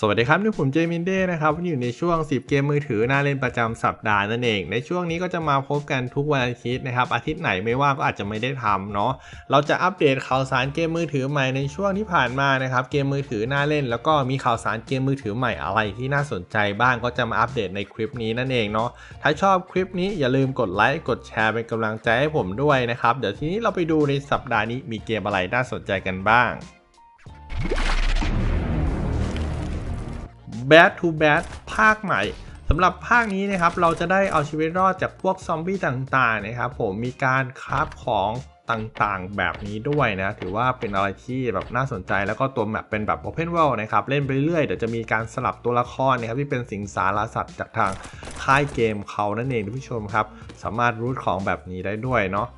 สวัสดีครับนี่ผมเจมินเด้นะครับวันอยู่ในช่วง 10 เกมมือถือน่าเล่นประจำสัปดาห์นั่นเอง ในช่วงนี้ก็จะมาพบกันทุกวันอาทิตย์นะครับ อาทิตย์ไหนไม่ว่างก็อาจจะไม่ได้ทำเนาะเราจะอัปเดตข่าวสารเกมมือถือใหม่ในช่วงที่ผ่านมานะครับเกมมือถือน่าเล่น แล้วก็มีข่าวสารเกมมือถือใหม่อะไรที่น่าสนใจบ้างก็จะมาอัปเดตในคลิปนี้นั่นเองเนาะถ้าชอบคลิปนี้อย่าลืมกดไลค์กดแชร์เป็นกำลังใจให้ผมด้วยนะครับเดี๋ยวทีนี้เราไปดูในสัปดาห์นี้มีเกมอะไรน่าสนใจกันบ้าง Bad to Bad ภาคใหม่สำหรับภาคนี้นะครับเราจะได้เอาชีวิตรอดจากพวกซอมบี้ต่างๆนะครับผมมีการคราฟของต่างๆ แบบนี้ด้วยนะ ถือว่าเป็นอะไรที่แบบน่าสนใจแล้วก็ตัวแมปเป็นแบบ Open World นะครับ เล่นไปเรื่อยเดี๋ยวจะมีการสลับตัวละครนะครับที่เป็นสิงสารสัตว์จากทางค่ายเกมเขานั่นเองท่านผู้ชมครับ สามารถรูทของแบบนี้ได้ด้วยเนาะ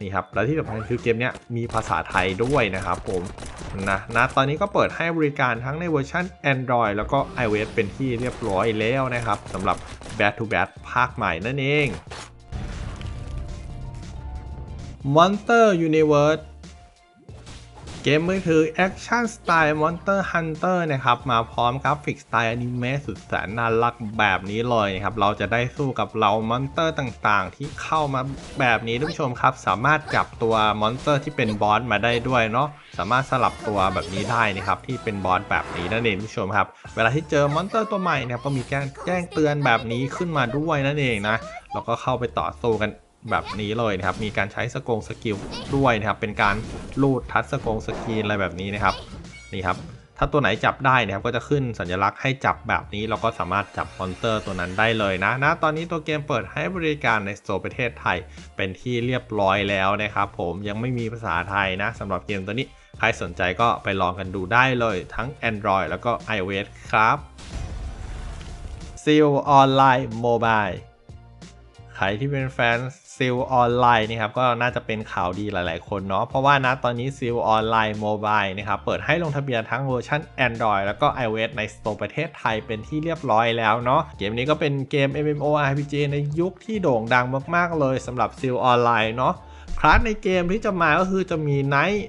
นี่ครับและที่สำคัญคือเกมนี้มีภาษาไทยด้วยนะครับผมนะนะตอนนี้ก็เปิดให้บริการทั้งในเวอร์ชัน Android แล้วก็ iOS เป็นที่เรียบร้อยแล้วนะครับสำหรับ Bad to Bad ภาคใหม่นั่นเอง Monster Universe เกมมือถือแอคชั่นสไตล์ Monster Hunter นะครับ มาพร้อมกราฟิกสไตล์อนิเมะสุดแสนน่ารักแบบนี้เลยนะครับ เราจะได้สู้กับเหล่ามอนสเตอร์ต่างๆ ที่เข้ามาแบบนี้ท่านผู้ชมครับ สามารถจับตัวมอนสเตอร์ที่เป็นบอสมาได้ด้วยเนาะสามารถสลับตัวแบบนี้ได้นะครับ ที่เป็นบอสแบบนี้นั่นเองท่านผู้ชมครับ เวลาที่เจอมอนสเตอร์ตัวใหม่เนะครับก็มีแจ้งแจ้งเตือนแบบนี้ขึ้นมาด้วยนั่นเองนะเราก็เข้าไปต่อสู้กัน แบบนี้เลยนะครับ มีการใช้สกงสกิลด้วยนะครับ เป็นการลูดทัชสกงสกีนอะไรแบบนี้นะครับ นี่ครับ ถ้าตัวไหนจับได้นะครับ ก็จะขึ้นสัญลักษณ์ให้จับแบบนี้ เราก็สามารถจับมอนเตอร์ตัวนั้นได้เลยนะนะ ตอนนี้ตัวเกมเปิดให้บริการในสโตร์ประเทศไทย เป็นที่เรียบร้อยแล้วนะครับ ผม ยังไม่มีภาษาไทยนะสำหรับเกมตัวนี้ ใครสนใจก็ไปลองกันดูได้เลย ทั้ง Android แล้วก็ iOS ครับ Seal Online Mobile ใครที่เป็นแฟน ซิลออนไลน์นะครับก็น่าจะเป็นข่าวดีหลาย ๆ คนเนาะเพราะว่านะตอนนี้ซิลออนไลน์โมบายนะครับเปิดให้ลงทะเบียนทั้งเวอร์ชัน Android แล้วก็ iOS ในสโตร์ประเทศไทยเป็นที่เรียบร้อยแล้วเนาะเกมนี้ก็เป็นเกม MMORPG ในยุคที่โด่งดังมาก ๆ เลยสำหรับซิลออนไลน์เนาะคลาสในเกมที่จะมาก็คือจะมีไนท์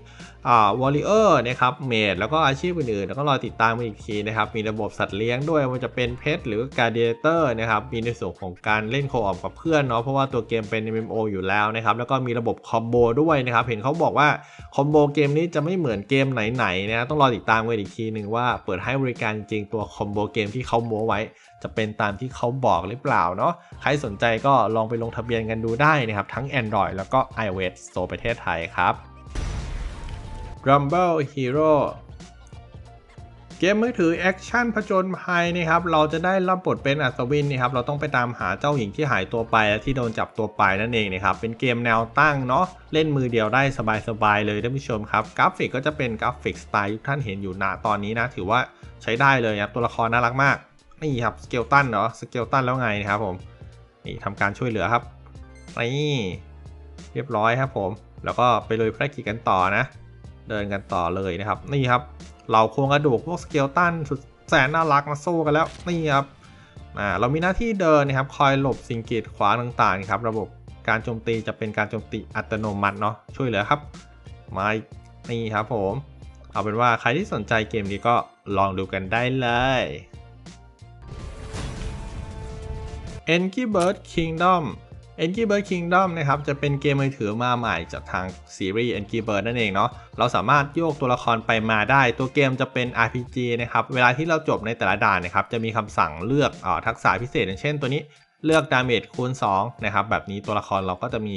วอลเลเยอร์นะครับเมดแล้วก็อาชีพอื่นๆแล้วก็รอติดตามมาอีกทีนะครับ มีระบบสัตว์เลี้ยงด้วยมันจะเป็นเพชหรือการเดเตอร์นะครับ มีในส่วนของการเล่นโคออฟกับเพื่อนเนาะเพราะว่าตัวเกมเป็น MMO อยู่แล้วนะครับแล้วก็มีระบบคอมโบด้วยนะครับเห็นเขาบอกว่าคอมโบเกมนี้จะไม่เหมือนเกมไหนๆนะต้องรอติดตามกันอีกทีหนึ่งว่าเปิดให้บริการจริงตัวคอมโบเกมที่เขาโม้ไว้ จะเป็นตามที่เขาบอกหรือเปล่าเนาะใครสนใจก็ลองไปลงทะเบียนกันดูได้นะครับทั้ง Android แล้วก็ iOS โซประเทศไทยครับ Rumble Hero เกมมือถือแอคชั่นผจญภัยนะครับ เราจะได้รับบทเป็นอัศวินนะครับ เราต้องไปตามหาเจ้าหญิงที่หายตัวไปและที่โดนจับตัวไปนั่นเองนะครับ เป็นเกมแนวตั้งเนาะ เล่นมือเดียวได้สบายๆเลยท่านผู้ชมครับ กราฟิกก็จะเป็นกราฟิกสไตล์ที่ท่านเห็นอยู่ณตอนนี้นะ ถือว่าใช้ได้เลยครับ ตัวละครน่ารักมาก นี่ครับสเกลตันเนาะ สเกลตันแล้วไงนะครับผม นี่ทำการช่วยเหลือครับ นี่ เรียบร้อยครับผม แล้วก็ไปเลยภารกิจกันต่อนะ เดินกันต่อเลยนะครับ นี่ครับเราโครงกระดูกพวกสเกลตันสุดแสนน่ารักมาสู้กันแล้วนี่ครับอ่าเรามีหน้าที่เดินนะครับคอยหลบสิ่งกีดขวางต่างๆครับ ระบบการโจมตีจะเป็นการโจมตีอัตโนมัติเนาะช่วยเหลือครับมานี่ครับผม เอาเป็นว่าใครที่สนใจเกมนี้ก็ลองดูกันได้เลย e n g y Bird Kingdom e n g y Bird Kingdom นะครับจะเป็นเกมมือถือมาใหม่จากทางซีรีส์ e n g y Bird นั่นเองเนาะเราสามารถโยกตัวละครไปมาได้ ตัวเกมจะเป็น RPG นะครับเวลาที่เราจบในแต่ละด่านนะครับจะมีคำสั่งเลือกอทักษะพิเศษอย่างเช่นตัวนี้เลือกดาเมจคูณ2นะครับแบบนี้ตัวละครเราก็จะมี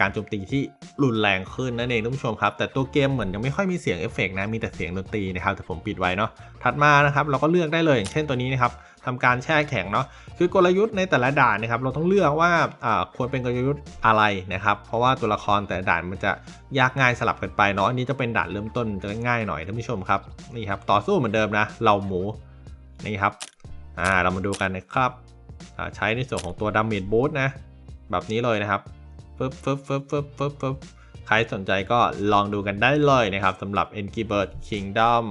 การโจมตีที่รุนแรงขึ้นนั่นเองท่านผู้ชมครับ แต่ตัวเกมเหมือนยังไม่ค่อยมีเสียงเอฟเฟกนะมีแต่เสียงดนตรีนะครับแต่ผมปิดไว้เนาะถัดมานะครับเราก็เลือกได้เลยอย่างเช่นตัวนี้นะครับ ทำการแช่แข็งเนาะคือกลยุทธ์ในแต่ละด่านนะครับเราต้องเลือกว่าควรเป็นกลยุทธ์อะไรนะครับ เพราะว่าตัวละครแต่ละด่านมันจะยากง่ายสลับกันไปเนาะอันนี้จะเป็นด่านเริ่มต้นจะง่ายหน่อยท่านผู้ชมครับนี่ครับต่อสู้เหมือนเดิมนะเราหมูนี่ครับอ่าเรามาดูกันนะครับใช้ในส่วนของตัวดาเมจบูสนะแบบนี้เลยนะครับฟึบฟึบฟึบฟึบฟึบฟึบใครสนใจก็ลองดูกันได้เลยนะครับสำหรับ e n g y Bird Kingdom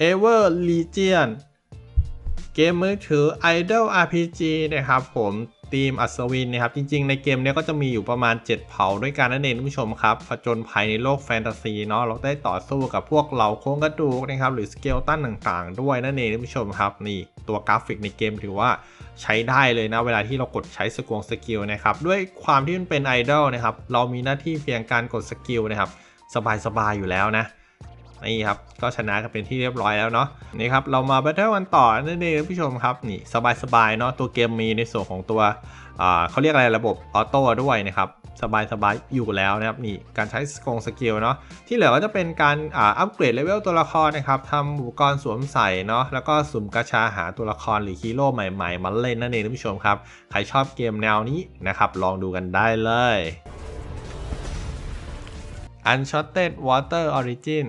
Ever Legion เกมมือถือ Idol RPG นะครับผมทีมอัศวินนะครับ จริงๆ ในเกมนี้ก็จะมีอยู่ประมาณ 7 เผ่าด้วยกันนั่นเองท่านผู้ชมครับผจญภัยในโลกแฟนตาซีเนาะเราได้ต่อสู้กับพวกเหล่าโครงกระดูกนะครับ หรือสเกลตันต่างๆ ด้วยนั่นเองท่านผู้ชมครับ นี่ตัวกราฟิกในเกมถือว่าใช้ได้เลยนะ เวลาที่เรากดใช้สกวงสกิลนะครับ ด้วยความที่มันเป็นไอดอลนะครับ เรามีหน้าที่เพียงการกดสกิลนะครับ สบายๆ อยู่แล้วนะ นี่ครับก็ชนะกันเป็นที่เรียบร้อยแล้วเนาะนี่ครับเรามาแบทเทิลวันต่อนั่นเองท่านผู้ชมครับนี่สบายๆเนาะตัวเกมมีในส่วนของตัวเขาเรียกอะไรระบบออโต้ด้วยนะครับสบายๆอยู่แล้วนะครับนี่การใช้สกงสกิลเนาะที่เหลือก็จะเป็นการอ,าอัปเกรดเลเวลตัวละครนะครับทำอุปกรณ์สวมใส่เนาะแล้วก็สุ่มกาชาหาตัวละครหรือฮีโร่ใหม่ๆมาเล่นนั่นเองท่านผู้ชมครับ ใครชอบเกมแนวนี้นะครับลองดูกันได้เลย Uncharted Water Origin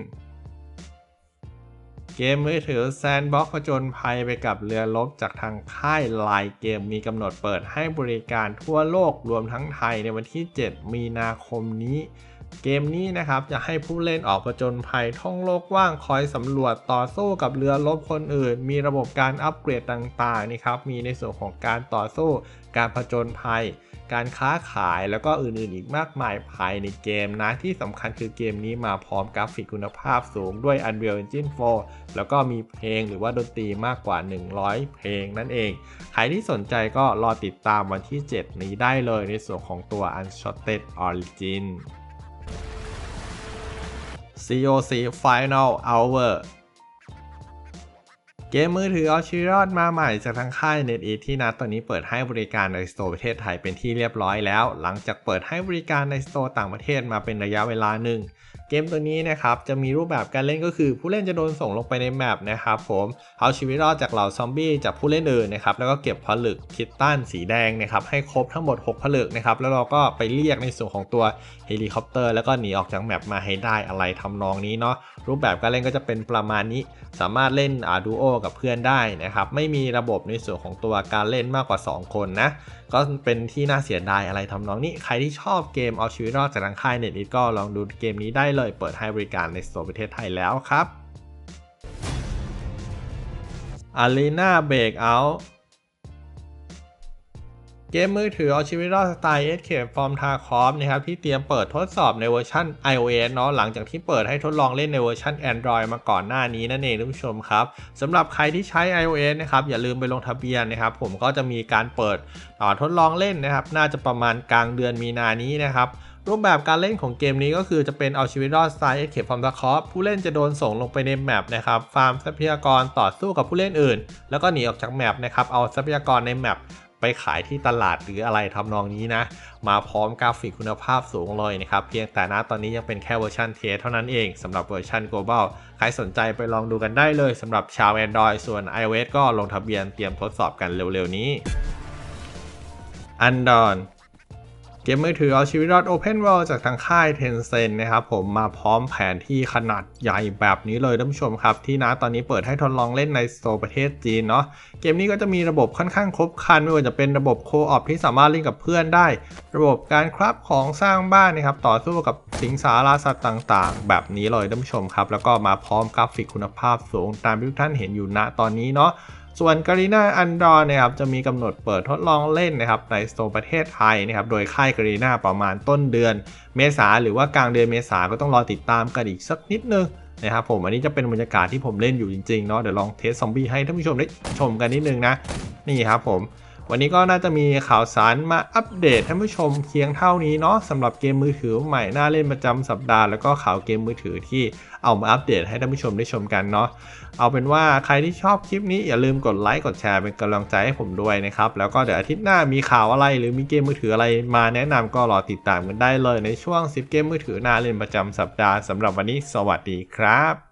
เกมมือถือแซนบ็อกผจญภัยไปกับเรือรบจากทางค่ายไลน์เกมมีกำหนดเปิดให้บริการทั่วโลกรวมทั้งไทยในวันที่ 7 มีนาคมนี้ เกมนี้นะครับจะให้ผู้เล่นออกผจญภัยท่องโลกว่างคอยสำรวจต่อสู้กับเรือรบคนอื่น มีระบบการอัปเกรดต่างๆนี่ครับมีในส่วนของการต่อสู้ การผจญภัย การค้าขายแล้วก็อื่นๆ อีกมากมายภายในเกมนะที่สำคัญคือเกมนี้มาพร้อมกราฟิกคุณภาพสูงด้วย Unreal Engine 4 แล้วก็มีเพลงหรือว่าดนตรีมากกว่า 100 เพลงนั่นเอง ใครที่สนใจก็รอติดตามวันที่ 7 นี้ได้เลยในส่วนของตัว Uncharted Origin COC Final Hour เกมมือถือเอาชีวิตรอดมาใหม่จากทางค่าย NetEase ที่นัดตอนนี้เปิดให้บริการในสโตร์ประเทศไทยเป็นที่เรียบร้อยแล้ว หลังจากเปิดให้บริการในสโตร์ต่างประเทศมาเป็นระยะเวลาหนึ่งเกมตัวนี้นะครับจะมีรูปแบบการเล่นก็คือ ผู้เล่นจะโดนส่งลงไปในแมปนะครับผมเอาชีวิตรอดจากเหล่าซอมบี้จากผู้เล่นอื่นนะครับแล้วก็เก็บผลึกคิตตันสีแดงนะครับให้ครบทั้งหมด 6 ผลึกนะครับแล้วเราก็ไปเรียกในส่วนของตัวเฮลิคอปเตอร์แล้วก็หนีออกจากแมปมาให้ได้อะไรทำนองนี้เนาะรูปแบบการเล่นก็จะเป็นประมาณนี้ สามารถเล่นอาดูโอกับเพื่อนได้นะครับไม่มีระบบในส่วนของตัวการเล่นมากกว่า 2 คนนะก็เป็นที่น่าเสียดายอะไรทำนองนี้ ใครที่ชอบเกมเอาชีวิตรอดจากทางค่ายเน็ตอีก็ลองดูเกมนี้ได้เลยเปิดให้บริการในโตร์ประเทศไทยแล้วครับ Arena Breakout เกมมือถือเอาชีวิตรอดสไตล์ Escape from Tarkov นะครับที่เตรียมเปิดทดสอบในเวอร์ชัน iOS เนาะหลังจากที่เปิดให้ทดลองเล่นในเวอร์ชัน Android มาก่อนหน้านี้นั่นเองท่านผู้ชมครับสำหรับใครที่ใช้ iOS นะครับอย่าลืมไปลงทะเบียนนะครับผมก็จะมีการเปิดอ่าทดลองเล่นนะครับน่าจะประมาณกลางเดือนมีนานี้นะครับ รูปแบบการเล่นของเกมนี้ก็คือจะเป็นเอาชีวิตรอดสไตล์ Escape from Tarkov ผู้เล่นจะโดนส่งลงไปในแมปนะครับฟาร์มทรัพยากรต่อสู้กับผู้เล่นอื่น แล้วก็หนีออกจากแมปนะครับเอาทรัพยากรในแมปไปขายที่ตลาดหรืออะไรทำนองนี้นะ มาพร้อมกราฟิกคุณภาพสูงเลยนะครับ เพียงแต่นะตอนนี้ยังเป็นแค่เวอร์ชันเทสเท่านั้นเองสำหรับเวอร์ชัน global ใครสนใจไปลองดูกันได้เลยสำหรับชาว Android ส่วน iOS ก็ลงทะเบียนเตรียมทดสอบกันเร็วๆนี้อันดอน เกมมือถือเอาชีวิตรอด Open World จากทางค่าย Tencent นะครับผมมาพร้อมแผนที่ขนาดใหญ่แบบนี้เลยท่านผู้ชมครับ ที่นะตอนนี้เปิดให้ทดลองเล่นในโตร์ประเทศจีนเนาะเกมนี้ก็จะมีระบบค่อนข้างครบครันไม่ว่าจะเป็นระบบโคออปที่สามารถเล่นกับเพื่อนได้ ระบบการคราฟของสร้างบ้านนะครับต่อสู้กับสิงสาราสัตว์ต่างๆ แบบนี้เลยท่านผู้ชมครับ แล้วก็มาพร้อมกราฟิกคุณภาพสูงตามที่ทุกท่านเห็นอยู่ณตอนนี้เนาะ ส่วนการีนาอันดอร์นะครับจะมีกำหนดเปิดทดลองเล่นนะครับในสโตร์ประเทศไทยนะครับโดยค่ายการีนาประมาณต้นเดือน เมษาหรือว่ากลางเดือนเมษาก็ต้องรอติดตามกันอีกสักนิดนึงนะครับผมอันนี้จะเป็นบรรยากาศที่ผมเล่นอยู่จริงๆเนาะเดี๋ยวลองเทสซอมบี้ให้ท่านผู้ชมได้ชมกันนิดนึงนะนี่ครับผม วันนี้ก็น่าจะมีข่าวสารมาอัปเดตท่านผู้ชมเพียงเท่านี้เนาะสำหรับเกมมือถือใหม่น่าเล่นประจำสัปดาห์ แล้วก็ข่าวเกมมือถือที่เอามาอัปเดตให้ท่านผู้ชมได้ชมกันเนาะเอาเป็นว่าใครที่ชอบคลิปนี้อย่าลืมกดไลค์กดแชร์เป็นกำลังใจให้ผมด้วยนะครับแล้วก็เดี๋ยวอาทิตย์หน้ามีข่าวอะไร หรือมีเกมมือถืออะไรมาแนะนำก็รอติดตามกันได้เลยในช่วง10เกมมือถือน่าเล่นประจำสัปดาห์สำหรับวันนี้สวัสดีครับ